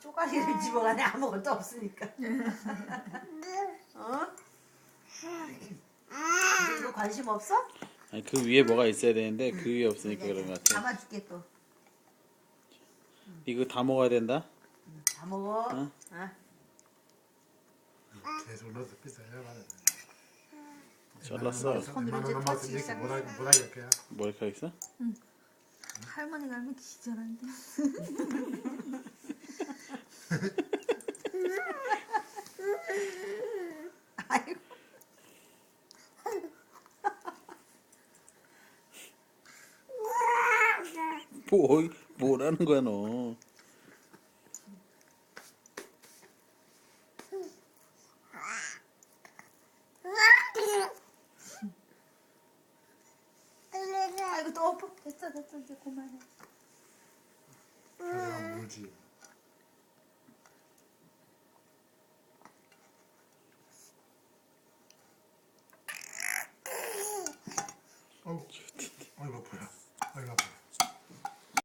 쪼가리를 집어가네 아무것도 없으니까. 어? 이제 이거 관심 없어? 아니 그 위에 뭐가 있어야 되는데 그 위에 없으니까 그런 것 같아. 담아줄게 또. 이거 다 먹어야 된다. 다 먹어. 응. 어? 계속 넣어서 비싸야 말이야. 잘랐어. 손으로 만 이제 원 터치기 이렇게 시작했어. 뭐라 이렇게 머리카락 있어? 할머니가 하면 기절한데. 아이고. 뭐 뭐라는 거야 너? 아이고 또. 됐어 됐어 이제 그만해. 그냥 물지. 어우,